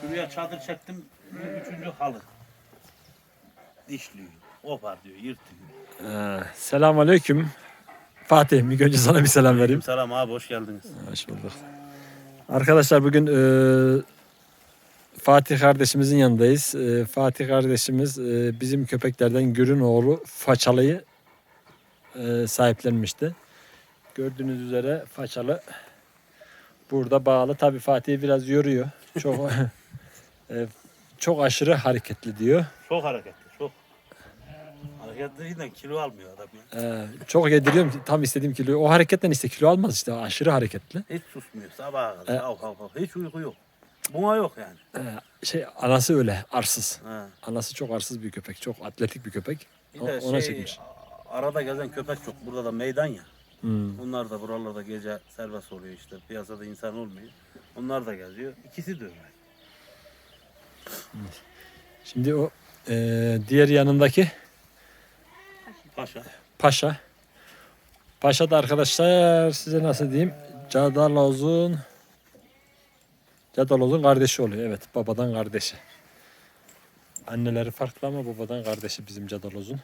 Şuraya çadır çektim. Üçüncü halı. Dişliyor. Kopar diyor, yırtıyor. Ee, Selamun Aleyküm. Fatih, ilk önce sana bir selam vereyim. Selam abi, hoş geldiniz. Hoş bulduk. Arkadaşlar bugün e, Fatih kardeşimizin yanındayız. E, Fatih kardeşimiz e, bizim köpeklerden Gür'ün oğlu Façalı'yı e, sahiplenmişti. Gördüğünüz üzere Façalı burada bağlı. Tabii Fatih'i biraz yoruyor. Çok e, çok aşırı hareketli diyor. Çok hareketli, çok. Hareketli değil de kilo almıyor adam ya. E, çok yediriyorum tam istediğim kiloyu. O hareketten işte kilo almaz işte aşırı hareketli. Hiç susmuyor, sabaha kadar. E- Hav hav hav. Hiç uyku yok. Buna yok yani. E, şey anası öyle arsız. Ha. Anası çok arsız bir köpek. Çok atletik bir köpek. Bir O- de ona şey, çekmiş. arada gezen köpek çok. Burada da meydan ya. Hmm. Bunlar da buralarda gece serbest oluyor işte. Piyasada insan olmuyor. Onlar da geziyor. İkisi de öyle. Şimdi o e, diğer yanındaki Paşa. Paşa. Paşa da arkadaşlar size nasıl diyeyim? Cadaloz'un Cadaloz'un kardeşi oluyor. Evet babadan kardeşi. Anneleri farklı ama babadan kardeşi bizim Cadaloz'un.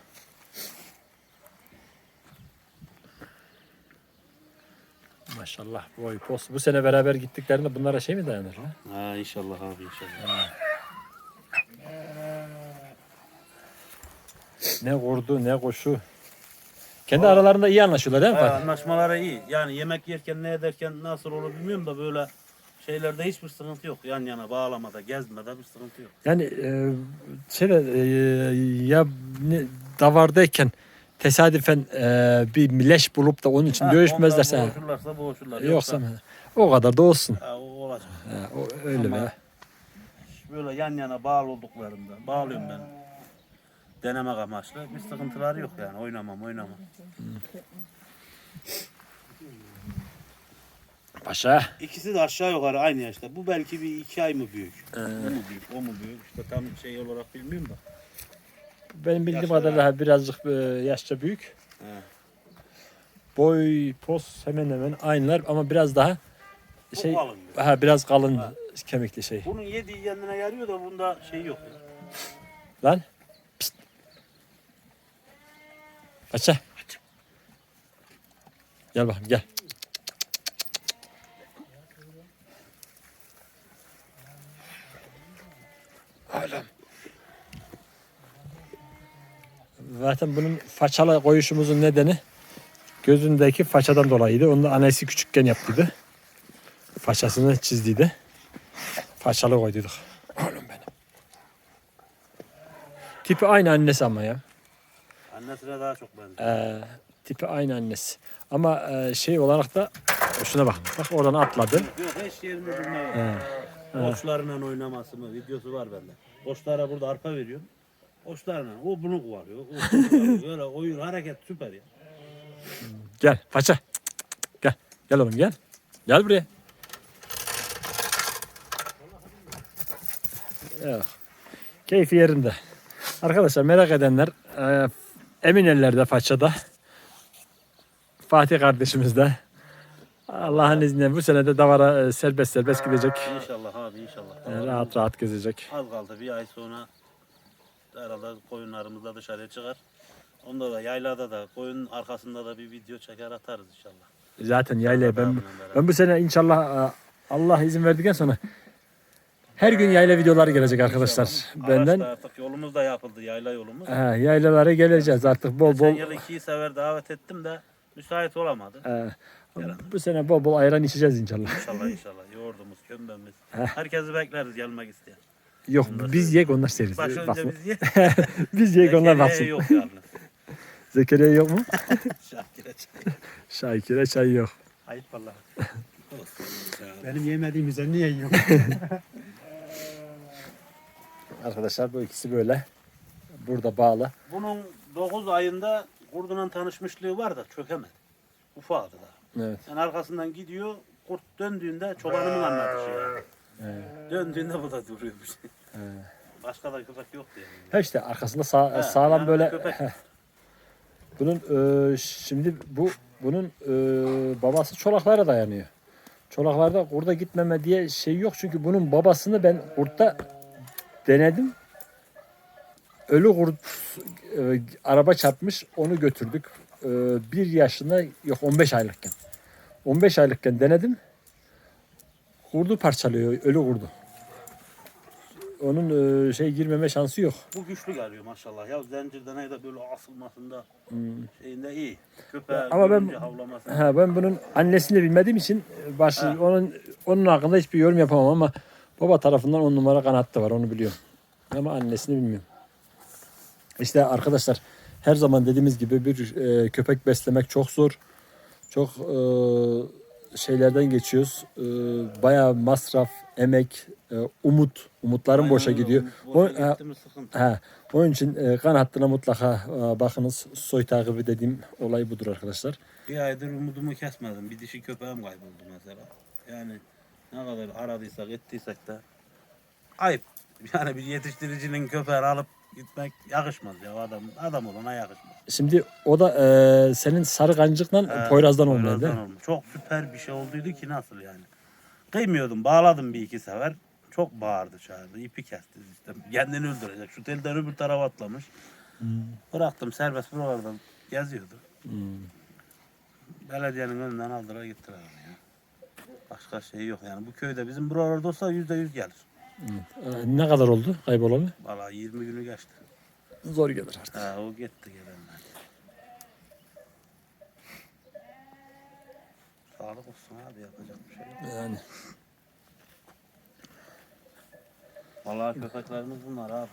Maşallah boy pos. Bu sene beraber gittiklerinde bunlara şey mi dayanır lan? Ha inşallah abi inşallah. Ne kurdu ne koşu. Kendi aralarında iyi anlaşıyorlar değil mi Fatih? anlaşmaları iyi. Yani yemek yerken ne ederken nasıl olur bilmiyorum da böyle şeylerde hiçbir sıkıntı yok. Yan yana bağlamada, gezmede bir sıkıntı yok. Yani e, şeyde e, ya ne, davardayken tesadüfen e, bir mileş bulup da onun için Ha, dövüşmezlerse onlar boğuşurlarsa boğuşurlar. yoksa o kadar da olsun. Ha, o olacak. Ha, o, öyle Ama- be. Böyle yan yana bağlı olduklarında bağlıyorum ben. Denemek amaçlı bir sıkıntıları yok yani. Oynamam oynamam. Paşa. İkisi de aşağı yukarı aynı yaşta. Bu belki bir iki ay mı büyük? Ee. Bu mu büyük, o mu büyük? İşte tam şey olarak bilmiyorum da. Benim bildiğim Yaşça kadarıyla birazcık e, yaşça büyük. He. Boy, pos hemen hemen aynılar ama biraz daha Bu şey kalın ha biraz kalın Ha. kemikli şey. Bunun yediği kendine yarıyor da bunda şey yok. Lan. Paşa. Gel bakayım gel. Zaten bunun façalı koyuşumuzun nedeni gözündeki façadan dolayıydı. Onu da annesi küçükken yaptıydı. Façasını çizdiydi. Façalı koyduyduk. Oğlum benim. Tipi aynı annesi ama ya. Annesine daha çok benziyor. Ee, tipi aynı annesi. Ama e, şey olarak da şuna bak. Bak oradan atladı. Yok hiç yerinde bilmiyorum. He. Koçlarla oynaması mı videosu var bende. Koçlara burada arpa veriyorum. Koçlarla o bunu kovalıyor. O bunu kovalıyor. Böyle oyun hareket süper ya. Gel paça. Gel. Gel oğlum gel. Gel buraya. Yok. Keyfi yerinde. Arkadaşlar merak edenler e, emin ellerde façada. Fatih kardeşimiz de. Allah'ın izniyle bu sene de davara e, serbest serbest gidecek. İnşallah abi inşallah. E, rahat rahat gezecek. Az kaldı bir ay sonra herhalde koyunlarımız da dışarıya çıkar. Onda da yaylada da koyunun arkasında da bir video çeker atarız inşallah. Zaten yaylaya ben, ben bu sene inşallah e, Allah izin verdikten sonra her gün yayla videoları gelecek arkadaşlar. İnşallah. Benden Araçta artık yolumuz da yapıldı yayla yolumuz. He, yaylalara geleceğiz artık bol Geçen bol. yıl iki sefer davet ettim de müsait olamadı. He, bu sene bol bol ayran içeceğiz inşallah. İnşallah inşallah. Yoğurdumuz, kömbemiz. Herkesi bekleriz gelmek isteyen. Yok biz yiyek onlar severiz. Baş önce Baksın. biz ye. biz yiyek onlar Zekeriya baksın. yok yalnız. Zekeriya yok mu? Şakir'e çay. Şakir'e çay yok. Ayıp vallahi. Benim yemediğim üzerine yiyor. Arkadaşlar bu ikisi böyle. Burada bağlı. Bunun 9 ayında kurdunun tanışmışlığı var da çökemedi. Ufaktı da. Evet. Yani arkasından gidiyor, kurt döndüğünde çobanımın anlatışı yani. Evet. Döndüğünde bu da duruyormuş. Evet. Başka da köpek yoktu yani. Ha işte arkasında sağ, He, sağlam yanında böyle. köpek. Bunun e, şimdi bu bunun e, babası çolaklara dayanıyor. Çolaklarda kurda gitmeme diye şey yok. Çünkü bunun babasını ben kurtta denedim. Ölü kurt e, araba çarpmış onu götürdük. E, bir yaşında yok 15 aylıkken. 15 aylıkken denedim. Kurdu parçalıyor ölü kurdu. Onun e, şey girmeme şansı yok. Bu güçlü geliyor maşallah. Ya zincirde neyde böyle asılmasında şeyinde iyi. Köpeği Hmm. Ama ben- görünce havlaması. Ha, ben bunun annesini bilmediğim için e, başı, Ha. onun onun hakkında hiçbir yorum yapamam ama baba tarafından on numara kanatta var onu biliyorum. Ama annesini bilmiyorum. İşte arkadaşlar her zaman dediğimiz gibi bir e, köpek beslemek çok zor. Çok e, şeylerden geçiyoruz. E, bayağı masraf, emek, e, umut. Umutların Aynen boşa öyle. gidiyor. O- sıkıntı. Ha, onun için e, kan hattına mutlaka e, bakınız. Soy takibi dediğim olay budur arkadaşlar. Bir aydır umudumu kesmedim. Bir dişi köpeğim kayboldu mesela. Yani ne kadar aradıysak ettiysek de ayıp. Yani bir yetiştiricinin köpeğini alıp gitmek yakışmaz ya adam adam olana yakışmaz. Şimdi o da e, senin sarı kancıkla He, Poyraz'dan Poyraz'dan değil mi? olmuş. Çok süper bir şey olduydu ki nasıl yani. Kıymıyordum bağladım bir iki sefer. Çok bağırdı çağırdı. ipi kesti işte. Kendini öldürecek. Şu telden öbür tarafa atlamış. Hmm. Bıraktım serbest buralardan geziyordu. Hmm. Belediyenin önünden aldılar gittiler ya. Başka şey yok yani. Bu köyde bizim buralarda olsa yüzde yüz gelir. E, ne kadar oldu kaybolalı? Valla 20 günü geçti. Zor gelir artık. Ha, o gitti gelenler. Sağlık olsun abi yapacak bir şey yok. Yani Vallahi köpeklerimiz bunlar abi.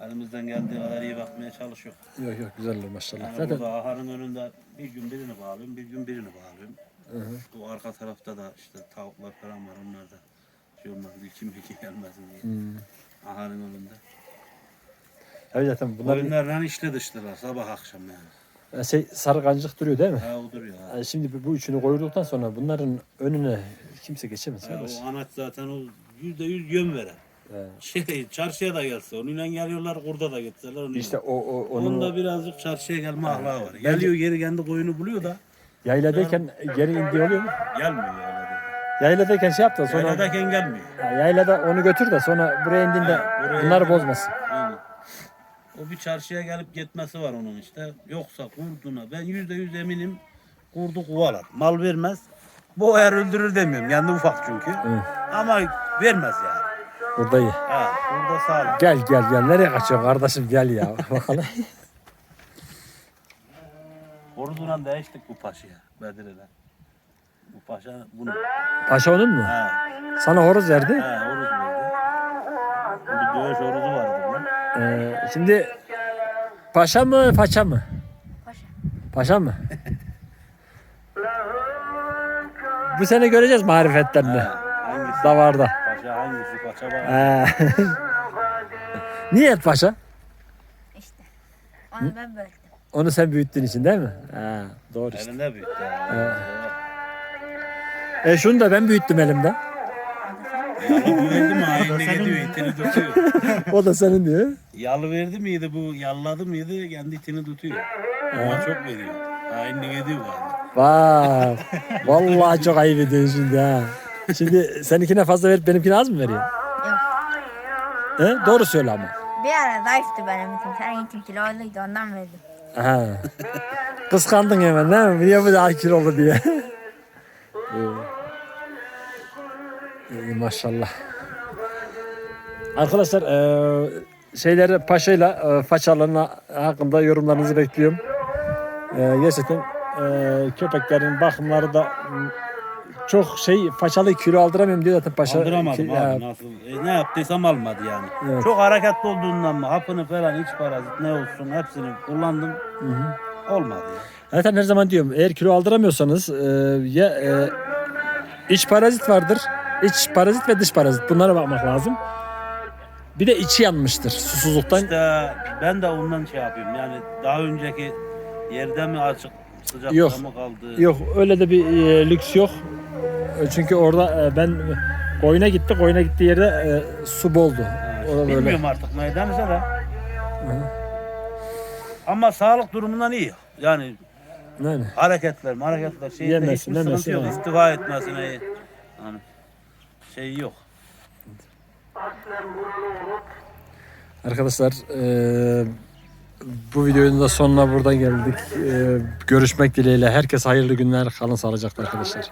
Elimizden geldiği kadar iyi bakmaya çalışıyor. yok yok güzeller maşallah. Yani Zaten burada aharın önünde bir gün birini bağlıyorum, bir gün birini bağlıyorum. Bu arka tarafta da işte tavuklar falan var onlar da şey olmaz, ilki milki gelmesin diye. Hmm. Aharın önünde. evet zaten bunlar Oyunlarla içli dıştılar sabah akşam yani. şey sarı kancık duruyor değil mi? Ha o duruyor. E, Şimdi bu- üçünü koyduktan sonra bunların önüne kimse geçemez. Ha, o anaç zaten o yüzde yüz yön veren. He. Şey çarşıya da gelse onunla geliyorlar kurda da gitseler onunla. İşte o, o onun onun da birazcık çarşıya gelme ahlakı var. Geliyor geri kendi koyunu buluyor da yayladayken geri indiği oluyor mu? gelmiyor yaylada. Yayladayken şey yaptı sonra Yayladayken gelmiyor. Ya yaylada onu götür de sonra buraya indiğinde Ha, buraya bunları indiğinde- bozmasın. Aynen. O bir çarşıya gelip gitmesi var onun işte. Yoksa kurduna ben yüzde yüz eminim kurdu kovalar. Mal vermez. Bu eğer öldürür demiyorum. Kendi ufak çünkü. Evet. Ama vermez yani. Burada iyi. Ha, burada sağlam. Gel gel gel. Nereye kaçıyorsun kardeşim gel ya. Bakalım. Ordundan değiştik bu paşaya. Bedir'den. Bu paşa bunu. Paşa onun mu? Ha, Sana horoz verdi. ha oruz verdi. Bir dövüş oruzu vardı bunun. Ee, şimdi paşa mı paça mı? Paşa. Paşa mı? Bu sene göreceğiz marifetlerini. Ha, hangisi? Davarda. Paşa hangisi? Paşa. Ee, Niye paşa? İşte. Onu ben böldüm. Onu sen büyüttüğün için değil mi? Ha, doğru işte. Elinde büyüttü. Evet. E şunu da ben büyüttüm elimde. Yalı verdi mi? Aynı gidiyor, itini tutuyor. O da senin diyor. Yalı verdi miydi bu, yalladı mıydı kendi itini tutuyor. Ama çok veriyor. Aynı gidiyor galiba. Vay. Vallahi çok ayıp ediyorsun şimdi ha. Şimdi seninkine fazla verip benimkine az mı veriyor? Yok. He? Doğru söyle ama. Bir ara zayıftı benim için. Senin için kiloluydu ondan verdim. Ha. Kıskandın hemen değil mi? Niye bu daha kilolu diye. İyi. Maşallah. Arkadaşlar eee şeyleri paşayla e, façalarına hakkında yorumlarınızı bekliyorum. Eee, gerçekten eee, köpeklerin bakımları da çok şey façalı kilo aldıramıyorum diyor zaten paşa. Aldıramadım ki- abi ya, nasıl. E, ne yaptıysam almadı yani. Evet. Çok hareketli olduğundan mı hapını falan iç parazit ne olsun hepsini kullandım. Olmadı ya. Zaten her zaman diyorum eğer kilo aldıramıyorsanız e, ya e, iç parazit vardır. iç parazit ve dış parazit. Bunlara bakmak lazım. Bir de içi yanmıştır susuzluktan. İşte ben de ondan şey yapıyorum yani daha önceki yerde mi açık sıcakta Yok. mı kaldı? Yok öyle de bir e, lüks yok. E, Çünkü orada e, ben koyuna gitti. Koyuna gittiği yerde e, su boldu. Ha, Orada böyle. Bilmiyorum artık neydense de. Ama sağlık durumundan iyi. Yani Yani. hareketler, hareketler şeyinde Yemesi, hiçbir sıkıntı yok. yani. İstiva etmesine iyi. Yani şey yok. Arkadaşlar eee, bu videonun da sonuna burada geldik. Eee, görüşmek dileğiyle. Herkese hayırlı günler. Kalın sağlıcakla arkadaşlar.